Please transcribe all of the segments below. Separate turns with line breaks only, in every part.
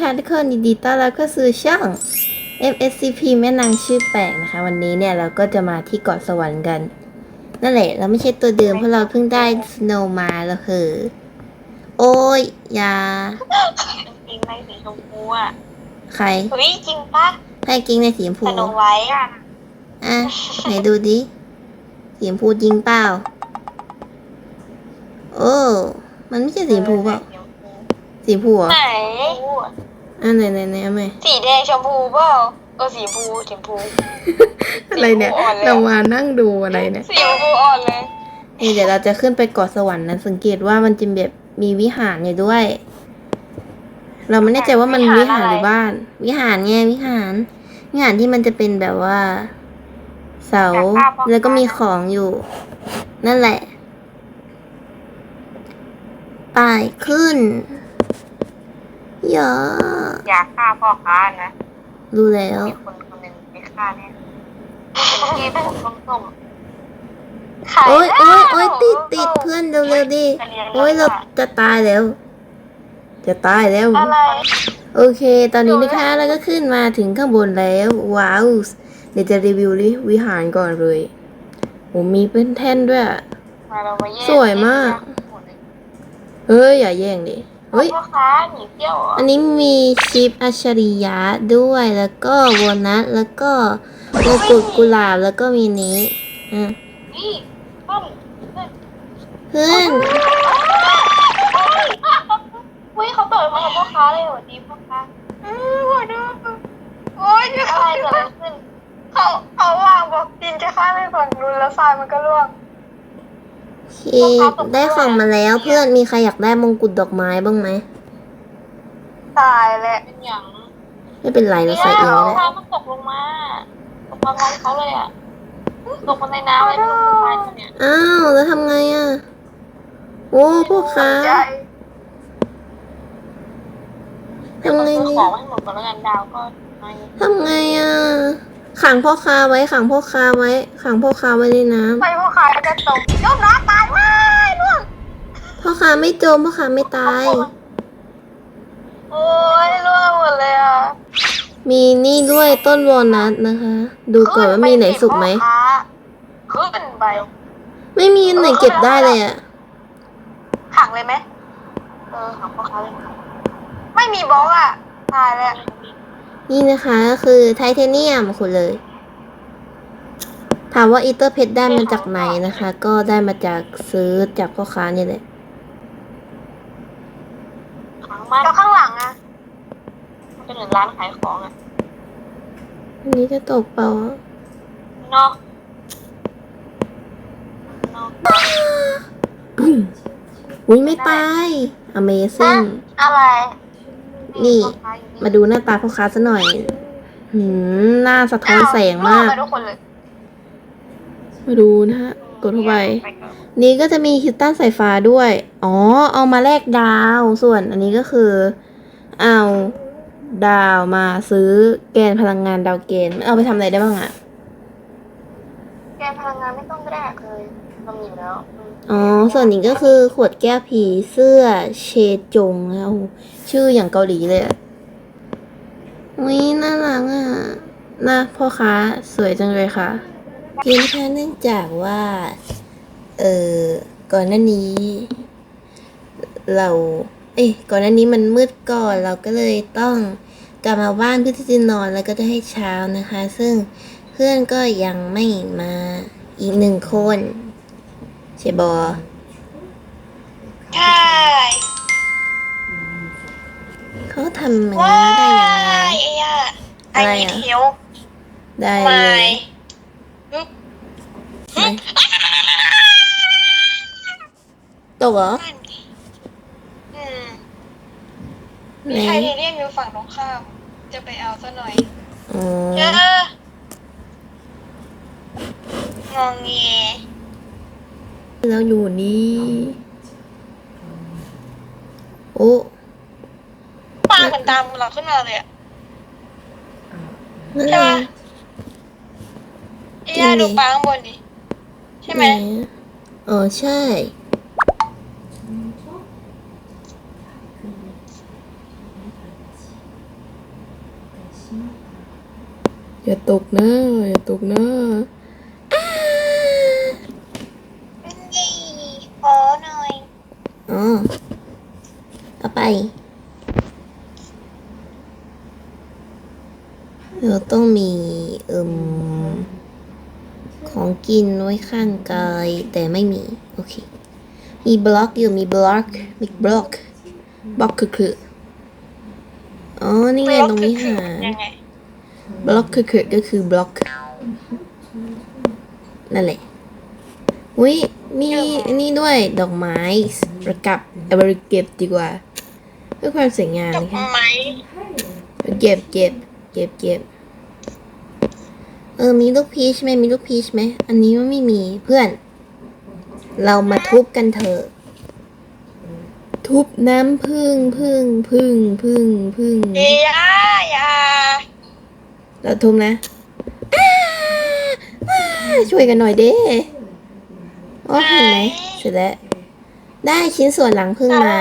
ค่ะทุกคนยินดีต้อนรับเข้าสู่ช่อง MSCP แม่นางชื่อแปลกนะคะ วันนี้เนี่ยเราก็จะมาที่เกาะสวรรค์กัน นั่นแหละ เราไม่ใช่ตัวเดิมเพราะเราเพิ่งได้สโนว์มาแล้วเหอะโอ้ยอยา
จริงในสีชมพูอะ
ใคร
เฮ้ยจริงปะ
ให้กิ้งในสีชมพู
สโนไว้อะ
อะไหนดูดิสีชมพูจริงเปล่าโอ้มันไม่ใช่สีชมพูเปล่า สีชมพูเหรอ
ไหน
อะไหนไหนไหนเอาไหม
สีแดงชมพูเปล่าเออสีชมพูชมพู
อะไรเนี่ย
สีชมพูอ่อนเลย
เรามานั่งดูอะไรเนี่ย
สีชมพูอ่อนเลย
นี่เดี๋ยวเราจะขึ้นไปเกาะสวรรค์นะสังเกตว่ามันจะแบบมีวิหารอยู่ด้วย เราไม่แน่ใจว่ามันวิหารหรือบ้าน วิหารไงวิหารวิหารที่มันจะเป็นแบบว่า เสาแล้วก็มีของอยู่ นั่นแหละ ไป้ายขึ้น เยอะ
อยากฆ่าพ่อค้านะ
รู้แล้ว
มีคนคนหนึ่งไปฆ่าเนี่ยเป็นที่ผมส้มๆขาย
โอ้ยโอ้ย
แล้ว
โอ้ยติดติดเพื่อนเร็วๆดิโอ้ยเราจะตายแล้ว จะตายแล้ว
อะไร
โอเค ตอนนี้นะคะเราก็ขึ้นมาถึงข้างบนแล้ว ว้าว เดี๋ยวจะรีวิววิวิหารก่อนเลยโอ้มีเป็นแท่นด้วยอะ
มาเรามาแย่ง
สวยมาก เฮ้ย อย่าแย่งดิ เฮ้ย
พ่อค้าหนีเที่ยวเหรอ
อันนี้มีชิปอัจฉริยะด้วยแล้วก็โวนัทแล้วก็โมกุฎกุหลาบแล้วก็มีนี้อะ
นี่ต้น
เพื่อน
เฮ้ยเขาเปิดมากับพ่อค้าเลยสวัสดีพ่อค้าอือหัวดูโอ้ยอะไรเกิดอะไรขึ้นเขาเขาวางบอกดินจะข้ามไปฝั่งนู้นแล้วทรายมันก็ร่วง
โอ เคได้ของมาแล้วเพื่อนมีใครอยากได้มงกุฎดอกไม้บ้างไหม
ตายแหละเป็นอย่าง
ไม่เป็นไรเราใส่เองก็ได้
ทรายมันตกลงมาตกมาพร้อมเขาเลยอะตกมาในน้ำเลยไม่รู้เป็นอะไรเนี่ย
อ้าวแล้วทำไงอะโอ้พ่อค้าทำไง
ซื้อ
ดี
ของให้หมดก่อนแล้วกันดาวก็ไม่
ทำไงอะขังพ่อค้าไว้ขังพ่อค้าไว้ขังพ่อค้าไว้ในน้
ไปพ่อ ค้าจะตกยกน้ำตายว้ายล่วงำ
พ่อค้าไม่จมพ่อค้าไม่ตาย
โอ้ยร่วงหมดเลยอะ
มีนี่ด้วยต้นวอลนัทนะคะ ดูก่อนว่ามีไหนสุกไหม
ขึ้นไป
ไม่มีอันไหนเก็บได้เลยอะ
ขังเลยไหมเออขังพ่อค้าเลยไม่มีบล็อกอะตายแล้ว
นี่นะคะก็คือไทเทเนียมคุณเลย ถามว่าอีเตอร์เพชรได้มาจากไหนนะคะ ก็ได้มาจากซื้อจากพ่อค้าเนี่ยแหละ
ขังมันแล้วข้างหลังอะมันเป็นเหมือนร้านขายของอะ
อันนี้จะตกเปล่าอะ
เนาะเนาะ
อุ้ยไม่ตาย Amazing
อะไร
นี่ มาดูหน้าตาพ่อค้าซะหน่อย หืม หน้าสะท้อนแสงมาก
ไปทุกคนเลย
มาดูนะฮะ กดเข้าไป นี่ก็จะมีคิตตันสายฟ้าด้วย อ๋อ เอามาแลกดาว ส่วนอันนี้ก็คือ เอาดาวมาซื้อแกนพลังงานดาวเกนเอาไปทำอะไรได้บ้างอะ
แกนพลังงานไม่ต้องแรกเลยเรามีอยู่แล้ว
อ๋อ ส่วนนี้ก็คือขวดแก้วผีเสื้อเชจงนะโอ้โหชื่ออย่างเกาหลีเลยอะวิน่ารักอะน่าพ่อค้าสวยจังเลยค่ะเพี ยงแค่เนื่องจากว่า เออก่อนหน้านี้ เรา เอ้ยก่อนหน้านี้มันมืดก่อนเราก็เลยต้องกลับมาบ้านเพื่อที่จะนอนแล้วก็จะให้เช้านะคะ ซึ่งเพื่อนก็ยังไม่มาอีกหนึ่งคนใช่บอ
ใช่
เขาทำอย่างนี้ได้ยังไง
ไอ้ยะ
อะไร
ไอ้
อะ
เทียว
ได้
ไม่
เลย ตกเหรอ
อืม
ไหน
มีไทเทเนียมอยู่ฝั่งตรงข้าม จะไปเอาซะหน่อย
อ๋
เจ
อ
องงเง
เราอยู่นี่โอ้
ปลาเหมือนตามเราขึ้นมาเลยอะ
นั่น
ใช่
ไง
ปะ ไอ้ยาดูปลาข้างบนดิใช่ไหม
นอะอ๋อใช่
น
อย่าตกนะอย่าตกนะ
นี่ขอหน่อย
อ๋อเอาไป เราต้องมีเอิมของ กินไว้ข้างกายแต่ไม่มี โอเค มีบล็อกอยู่มีบล็อกมีบล็อกบล็อกคือคืออ๋อ นี่ไงตรงนี้หา
ยังไง
บล็อกคือคือก็คือบล็อก นั่นแหละอุ้ยมีอันนี้ด้วยดอกไม้ประกับเอาไปเก็บดีกว่า เพื่อความสวยงาม
ดอก
นะคะ
ไม้
เก็บเก็บเก็บเก็บเออมีลูกพีชไหมมีลูกพีชไหมอันนี้มันไม่มีเพื่อน เรามาทุบกันเถอะทุบน้ำพึ่งพึ่งพึ่งพึ่งพึ่ง
เอียอยา
เราทุบนะอ้าอ้าช่วยกันหน่อยเด้โอ้เห็นไหมเสร็จแล้วได้ชิ้นส่วนหลังพึ่งมา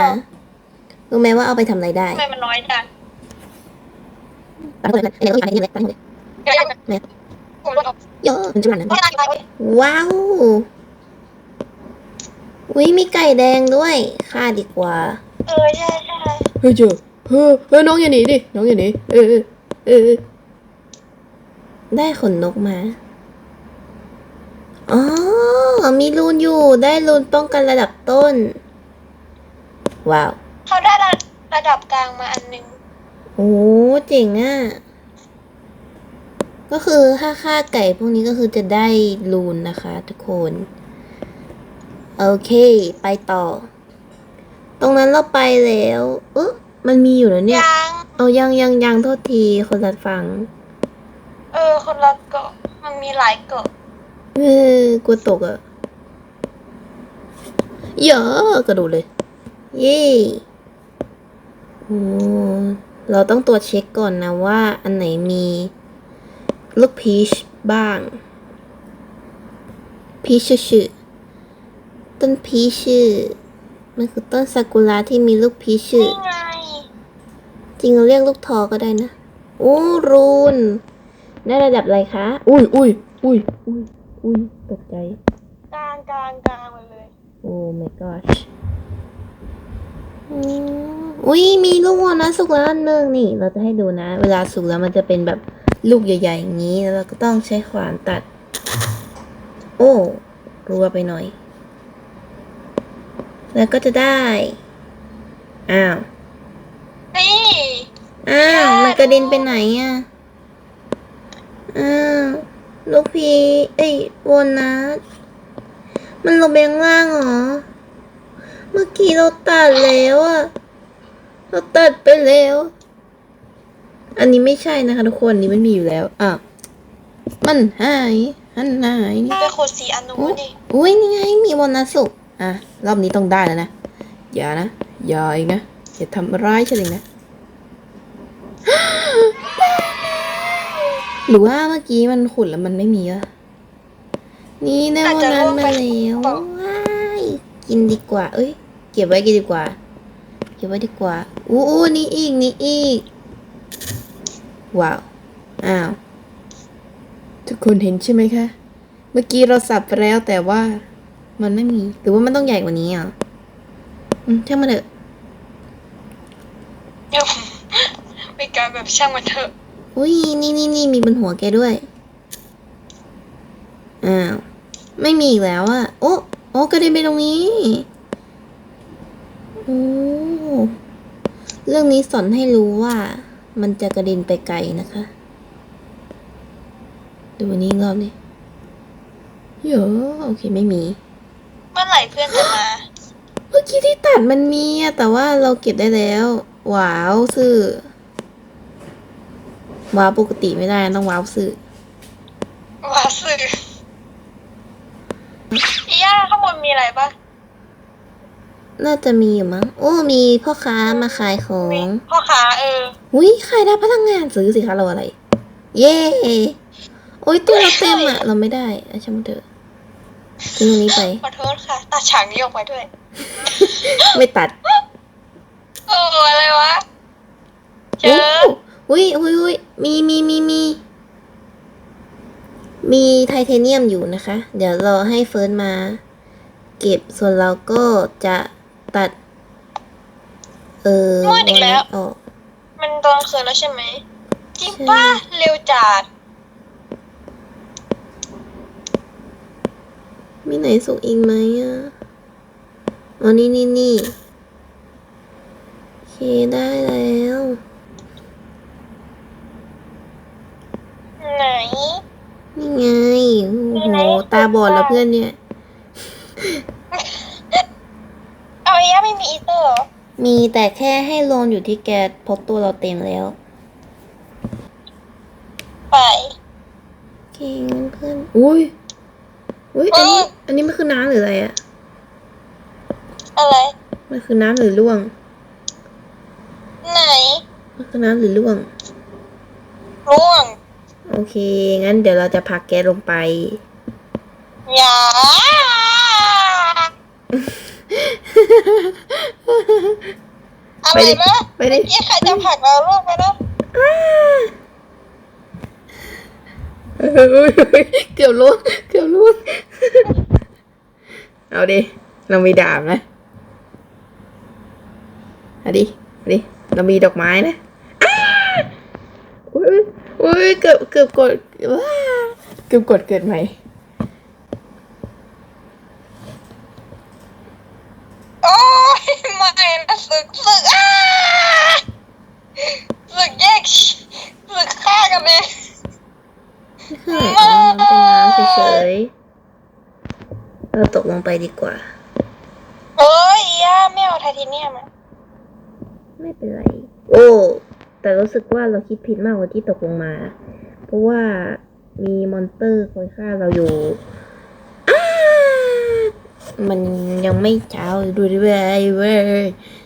รู้ไหมว่าเอาไปทำอะไรได้
ทำไมมันน้อยจัง
ตัดหมด เลยเดี๋ยวอีกอันนี้เลยตัดหมดเลย
เดี๋ยวๆ
เนี่ย
ผมรู้แล้ว
เยอะมันจะมันนะ
ไม่ได้ไม่ได้
ว้าวอุ้ยมีไก่แดงด้วยฆ่าดีกว่า
เออใช่ใช่
เฮ้ยเจอเฮ้ยเฮ้ยน้องอย่าหนีดิน้องอย่าหนีเออเออเออได้ขนนกมาอ๋อมีรูนอยู่ได้รูนป้องกันระดับต้น ว้าว
เขาได้ระระดับกลางมาอันหนึง
โอ้เจ๋งอะ ก็คือถ้าฆ่าไก่พวกนี้ก็คือจะได้รูนนะคะทุกคน โอเค ไปต่อ ตรงนั้นเราไปแล้ว เออมันมีอยู่แล้วเนี่ย
ยัง
เอายังยังยังโทษทีคนละฟัง
เออ คนละเกาะมันมีหลายเกาะ
เออกลัวตกอะเยอะกระโดดเลย เย่โอ้เราต้องตรวจเช็คก่อนนะว่าอันไหนมี ลูกพีชบ้าง พีชชื่อต้นพีชชื่อ มันคือต้นซากุระที่มีลูกพีชชื่อ
นี่ไง
จริงเราเรียกลูกทอก็ได้นะโอ้รูน ได้ระดับอะไรคะ อุ้ยอุ้ยอุ้ยอุ้ยอุ้ยตกใจ
กลางกลางกลางมาเลย
โอ้ my gosh อืมอุ้ยมีลูกวอลนะสุกแล้วอันหนึ่งนี่ เราจะให้ดูนะ เวลาสุกแล้วมันจะเป็นแบบ ลูกใหญ่ๆอย่างนี้แล้วเราก็ต้องใช้ขวานตัด โอ้รัวไปหน่อย แล้วก็จะได้ อ้าว
นี่
อ้าวมันกระเด็นไปไหนอะ อ้าวลูกพีเอ้ยโวนัสมันลงไปข้างล่างเหรอ เมื่อกี้เราตัดแล้วอะเราตัดไปแล้ว อันนี้ไม่ใช่นะคะทุกคนอันนี้มันมีอยู่แล้วอะมันหายอันหาย
ไปขุดสีอนุ
อุ๊ย
ดิ
อุ้ยนี่ไงมีโบนัสสุกอะรอบนี้ต้องได้แล้วนะอย่านะอย่าอีกนะอย่าทำร้ายฉันอีกนะหรือว่าเมื่อกี้มันขุดแล้วมันไม่มีอะนี่ได้โบนัสมาแล้วว้ายกินดีกว่า เอ้ย เก็บไว้กินดีกว่า เก็บไว้ดีกว่า อู้อู้นี่อีก นี่อีก ว้าว อ้าว ทุกคนเห็นใช่ไหมคะ เมื่อกี้เราสับไปแล้วแต่ว่ามันไม่มี หรือว่ามันต้องใหญ่กว่านี้อะอืมช่างมันเถอะ
เดี๋ยวมีการแบบช่างมันเถอะ
อุ้ยนี่นี่นี่มีบนหัวแกด้วย อ้าว ไม่มีอีกแล้วอะโอ้ โอ้กระเด็นไปตรงนี้โอ้เรื่องนี้สอนให้รู้ว่า มันจะกระเด็นไปไกลนะคะ ดูอันนี้อีกรอบนี้เยอะโอเคไม่มี
เมื่อไหร่เพื่อนจะมา
เมื่อกี้ที่ตัดมันมีอะแต่ว่าเราเก็บได้แล้วว้าวซื่อว้าวปกติไม่ได้ต้องว้าวซื่อ
ว่าสื่ออีย่าข้างบนมีอะไรปะ
น่าจะมีอยู่มั้ง โอ้ มีพ่อค้ามาขายของ
พ่อค้าเออ
อุ้ยขายได้พลังงานซื้อสิคะเราอะไร เย้โอ้ยตัวเราเต็มอะเราไม่ได้อะช่างมันเถอะทิ้งอันนี้ไป
ขอโทษค่ะ ตัดฉากนี้ออกไปด้วย
ไม่ตัด
โอ้อะไรวะ เจ
โอ้
อ
อุ้ยอุ้ยอุ้ยมีมีมีมีมีไทเทเนียมอยู่นะคะ เดี๋ยวรอให้เฟิร์นมา เก็บส่วนเราก็จะ ตัด เออ
มืดอีกแล้ว
ออก
มันตอนคืนแล้วใช่ไหม จริงป่ะเร็วจัด
มีไหนสุกอีกไหมอะอ๋อนี่นี่นี่โอเคได้แล้ว
ไหน
นี่ไง โอ้
มี
โห
ไหน
ตาบอดแล้วเพื่อนเนี่ย
เอาไอ้ย่าไม่มีอีเตอร์เหรอ
มีแต่แค่ให้โลนอยู่ที่แกเพราะตัวเราเต็มแล้ว
ไป
เก่งเพื่อนอุ้ยอุ้ยอันนี้ อันนี้มันคือน้ำหรืออะไรอะ
อะไร
มันคือน้ำหรือร่วง
ไหน
มันคือน้ำหรือร่วง
ร่วง
โอเค งั้นเดี๋ยวเราจะพักแกลงไป
อย่า อะไร
ไปดิ
นะ
ไปดิ
ยี่ใครจะผลักเราลูกไปนะ
เอ้ยเกือบล่วงเกือบล่วงเอาดิ เรามีดาบนะเอาดิเอาดิ เรามีดอกไม้นะอ้าอุ้ยอุ้ยเกือบเกือบกดว้าเกือบกดเกิดใหม่
โอ้ย ไม่นะสึกสึกอ้าสึกแยกสึกฆ่ากันเลย
ไม่คืออะไรนะมันเป็นน้ำเฉยๆเราตกลงไปดีกว่า
เอ้ยย่าไม่เอาไทเทเนียมอะ
ไม่เป็นไร โอ้ แต่รู้สึกว่าเราคิดผิดมากกว่าที่ตกลงมา เพราะว่ามีมอนเตอร์คอยฆ่าเราอยู่อ้ามันยังไม่เช้าดูดิเว้ยเว้ยอ้า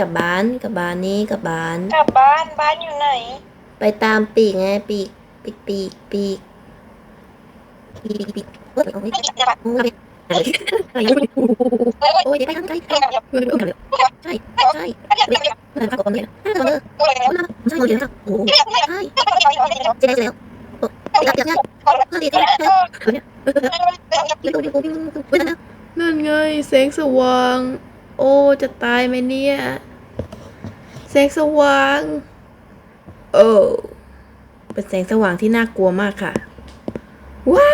กลับบ้านกลับบ้านนี้กลับบ้าน
กลับบ้านบ้านอยู่ไหน
ไปตามปีกไงปีกปีกปีกปีกปีกปีกเฮ้ยเอาไว้โอ้ยโอ้ยเดี๋ยวไปทางไกลใช่ใช่ไม่ได้พักก่อนเลยนะเออเออใช่เลยนะโอ้ใช่เจ๊แล้วโอ้ยยักยักยักเฮ้ยเดี๋ยวเดี๋ยวเดี๋ยวเดี๋ยวเดี๋ยวเดี๋ยวเดี๋ยวนั่นไงแสงสว่าง โอ้ จะตายไหมเนี่ยแสงสว่าง โอ้ เป็นแสงสว่างที่น่ากลัวมากค่ะ ว้า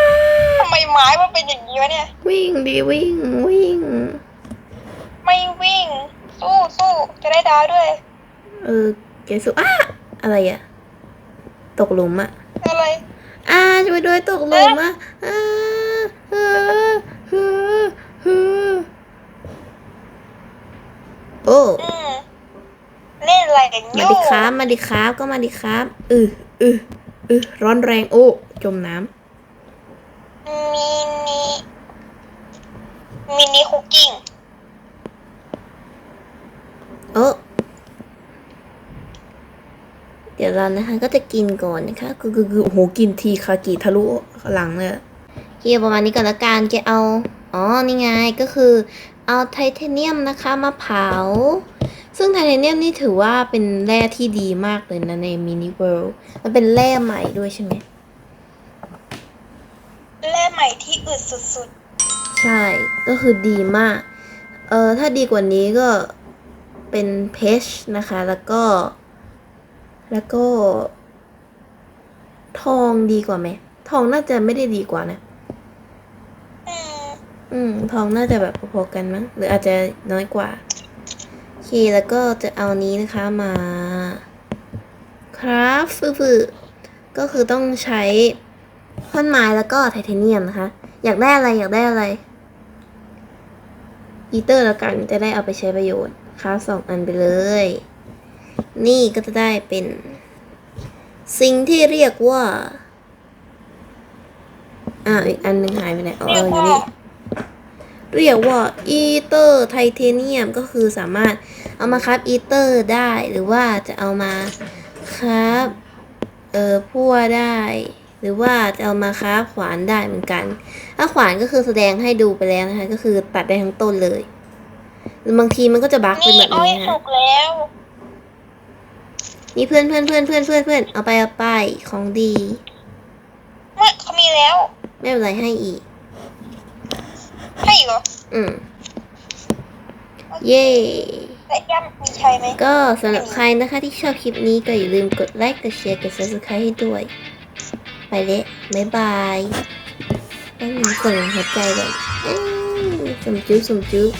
ทำไมไม้มันเป็นอย่างนี้วะเนี่ย
วิ่งดีวิ่งวิ่ง
ไม่วิ่ง สู้สู้จะได้ดาวด้วย
เออแกสุอ้าอะไรอะตกหลุมอะ
อะไร
อ่าช่วยด้วยตกหลุมอะอ่าเฮ้อเฮ้อเฮ้อ โอ้
อืมเล่นอะไรกัน
มา
อยู่
ดิครับ มาดิครับ ก็มาดิครับ อืออืออือร้อนแรง โอ้ จมน้ำ
มินิมินิคุกกิ้ง
โอ้เดี๋ยวเรานะคะก็จะกินก่อนนะคะคือคือคือโอ้โหกินทีคากิทะลุหลังเลยเกียประมาณนี้ก่อนละกันแกเอา อ๋อ นี่ไง ก็คือ เอาไทเทเนียมนะคะมาเผา ซึ่งไทเทเนียมนี่ถือว่าเป็นแร่ที่ดีมากเลยนะในมินิเวิลด์มันเป็นแร่ใหม่ด้วยใช่ไหม
เล่นใหม่ที่อึดสุด
ใช่ ก็คือดีมาก เออถ้าดีกว่านี้ก็เป็นเพชนะคะ แล้วก็ แล้วก็ ทองดีกว่าไหม ทองน่าจะไม่ได้ดีกว่านะ
ๆอืม
อืม ทองน่าจะแบบพอๆกันมั้ง หรืออาจจะน้อยกว่า โอเค แล้วก็จะเอานี้นะคะมา ครับฟือๆก็คือต้องใช้ท่อนไม้แล้วก็ไทเทเนียมนะคะ อยากได้อะไรอยากได้อะไร อีเตอร์แล้วกันจะได้เอาไปใช้ประโยชน์ค้าสองอันไปเลย นี่ก็จะได้เป็น สิ่งที่เรียกว่า อ่าอีกอันหนึ่งหายไปไหนอ๋ออยู่นี่ เรียกว่าอีเตอร์ไทเทเนียมก็คือสามารถเอามาครับอีเตอร์ได้หรือว่าจะเอามาครับเอ่อพั่วได้ หรือว่าจะเอามาค้าขวานได้เหมือนกันถ้าขวานก็คือแสดงให้ดูไปแล้วนะคะ ก็คือตัดได้ทั้งต้นเลยหรือบางทีมันก็จะบั๊กเป็นแบบนี้นะนี่เพื่อนเพื่อนเพื่อนเพื่อนเพื่อนเพื่อนเอาไปเอาไปของดี
ไม่เขามีแล้ว
ไม่เป็นไรให้อีก
ให้อีกเหรอ
อืมเย้
แต่ย่ำมีใช้ไหม
ก็สำหรับใครนะคะที่ชอบคลิปนี้ก็อย่าลืมกดไลค์ กดแชร์ กด subscribe ให้ด้วย ไปเลยบ๊ายบายต้องมีส่งหัวใจก่อนเอ้ยสมจุ๊บสมจุ๊บ